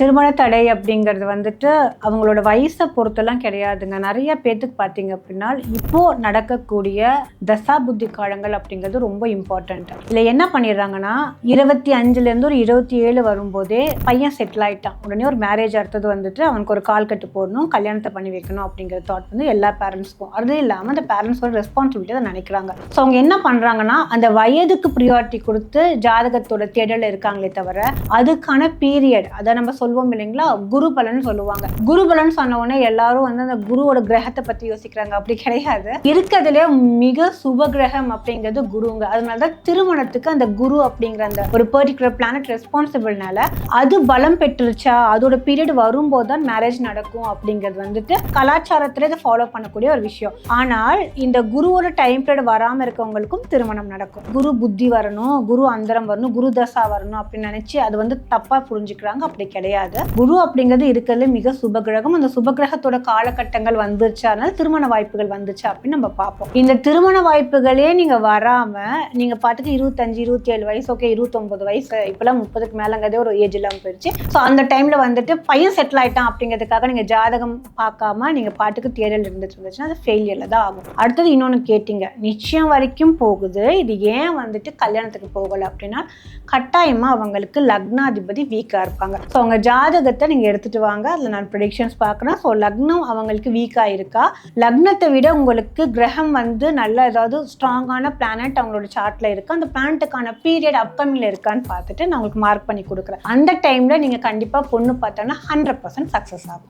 திருமண தடை அப்படிங்கிறது வந்துட்டு அவங்களோட வயசை பொறுத்தெல்லாம் கிடையாதுங்க. நிறைய பேர்த்துக்கு பார்த்தீங்க அப்படின்னா இப்போது நடக்கக்கூடிய தசா புத்தி காலங்கள் அப்படிங்கிறது ரொம்ப இம்பார்ட்டண்ட் இல்லை என்ன பண்ணிடுறாங்கன்னா இருபத்தி அஞ்சுலேருந்து ஒரு இருபத்தி ஏழு வரும்போதே பையன் செட்டில் ஆயிட்டான். உடனே ஒரு மேரேஜ் அடுத்தது வந்துட்டு அவனுக்கு ஒரு கால் கட்டு போடணும் கல்யாணத்தை பண்ணி வைக்கணும் அப்படிங்கிற தாட் வந்து எல்லா பேரண்ட்ஸ்க்கும் அது இல்லாமல் அந்த பேரண்ட்ஸோட ரெஸ்பான்சிபிலிட்டி அதை நினைக்கிறாங்க. ஸோ அவங்க என்ன பண்ணுறாங்கன்னா அந்த வயதுக்கு ப்ரியாரிட்டி கொடுத்து ஜாதகத்தோட தேடல் இருக்காங்களே தவிர அதுக்கான பீரியட் அதை நம்ம சொல்லுவோம் இல்லைங்களா? குரு பலன் சொல்லுவாங்க. குரு பலன் சொன்ன உடனே எல்லாரும் வந்து அந்த குருவோட கிரகத்தை பத்தி யோசிக்கிறாங்க. அப்படி கிடையாது. இருக்கிறதுல மிக சுப கிரகம் அப்படிங்கிறது குருங்க. அதனால தான் திருமணத்துக்கு அந்த குரு அப்படிங்கிற அந்த ஒரு பர்டிகுலர் பிளானட் ரெஸ்பான்சிபிள்னால அது பலம் பெற்றுருச்சா? அதோட பீரியட் வரும்போது தான் மேரேஜ் நடக்கும் அப்படிங்கிறது வந்துட்டு கலாச்சாரத்துல இதை ஃபாலோ பண்ணக்கூடிய ஒரு விஷயம். ஆனால் இந்த குருவோட டைம் பீரியட் வராம இருக்கவங்களுக்கும் திருமணம் நடக்கும். குரு புத்தி வரணும் குரு அந்தரம் வரணும் குரு தசா வரணும் அப்படின்னு நினைச்சு அது வந்து தப்பா புரிஞ்சுக்கிறாங்க. அப்படி கிடையாது. குரு அப்படிங்கிறது இருக்கிறதுல மிக சுபகிரகம். அந்த சுபகிரகத்தோட காலகட்டங்கள் வந்துருச்சா. அதனால திருமண வாய்ப்புகள் வந்துச்சு அப்படின்னு நம்ம பார்ப்போம். இந்த திருமண வாய்ப்புகளே நீங்க வராம நீங்க பாட்டுக்கு இருபத்தஞ்சு இருபத்தி ஏழு வயசு ஓகே இருபத்தொன்பது வயசு இப்பெல்லாம் முப்பதுக்கு மேலங்கிறதே ஒரு ஏஜ் இல்லாமல் போயிடுச்சு ஸோ அந்த டைம்ல வந்துட்டு பையன் செட்டில் ஆயிட்டான் அப்படிங்கிறதுக்காக நீங்க ஜாதகம் பார்க்காம நீங்க பாட்டுக்கு தேடல் இருந்துட்டு இருந்துச்சுன்னா அது ஃபெயிலியர்ல தான் ஆகும். அடுத்தது இன்னொன்று கேட்டீங்க. நிச்சயம் வரைக்கும் போகுது. இது ஏன் வந்துட்டு கல்யாணத்துக்கு போகலை அப்படின்னா கட்டாயமா அவங்களுக்கு லக்னாதிபதி வீக்கா இருப்பாங்க. ஸோ அவங்க ஜாதகத்தை நீங்கள் எடுத்துட்டு வாங்க. அதில் நான் ப்ரிடிக்ஷன்ஸ் பார்க்குறேன். ஸோ லக்னம் அவங்களுக்கு வீக்காக இருக்கா? லக்னத்தை விட உங்களுக்கு கிரகம் வந்து நல்ல ஏதாவது ஸ்ட்ராங்கான பிளானட் அவங்களோட சார்ட்ல இருக்கா. அந்த பிளானட்டுக்கான பீரியட் அப்கமிங்ல இருக்கான்னு பார்த்துட்டு நான் உங்களுக்கு மார்க் பண்ணி கொடுக்குறேன். அந்த டைம்ல நீங்கள் கண்டிப்பாக பொண்ணு பார்த்தோன்னா ஹண்ட்ரட் பர்சன்ட் சக்ஸஸ் ஆகும்.